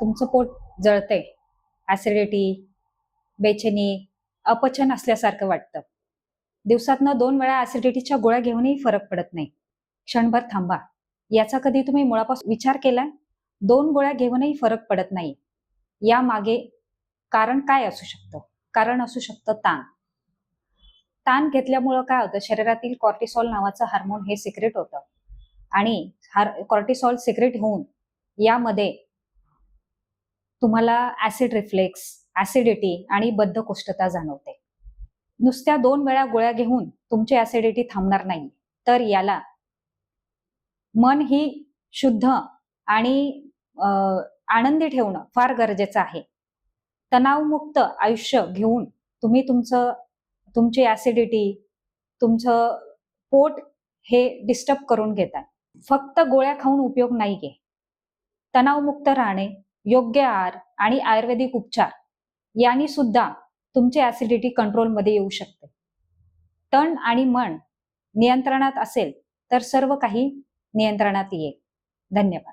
तुमचं पोट जळतंय. ऍसिडिटी बेचनी अपचन असल्यासारखं वाटतं. दिवसातनं दोन वेळा ऍसिडिटीच्या गोळ्या घेऊनही फरक पडत नाही. क्षणभर थांबा. याचा कधी तुम्ही मुळापासून विचार केलाय दोन गोळ्या घेऊनही फरक पडत नाही. यामागे कारण काय असू शकतं? कारण असू शकतं ताण. ताण घेतल्यामुळं काय होतं? शरीरातील कॉर्टिसॉल नावाचं हार्मोन हे सिक्रेट होतं. आणि हार कॉर्टिसॉल सिक्रेट होऊन यामध्ये तुम्हाला ऍसिड रिफ्लेक्स ऍसिडिटी आणि बद्धकोष्ठता जाणवते. नुसत्या दोन वेळा गोळ्या घेऊन तुमची ऍसिडिटी थांबणार नाही तर याला मन ही शुद्ध आणि आनंदी ठेवणं फार गरजेचं आहे. तणावमुक्त आयुष्य घेऊन तुम्ही तुमचं तुमची ऍसिडिटी तुमचं पोट हे डिस्टर्ब करून घेतात फक्त गोळ्या खाऊन उपयोग नाहीये. तणावमुक्त राहणे योग्य आहार आणि आयुर्वेदिक उपचार यांनी सुद्धा तुमची ऍसिडिटी कंट्रोलमध्ये येऊ शकते. तण आणि मन नियंत्रणात असेल तर सर्व काही नियंत्रणात येईल. धन्यवाद.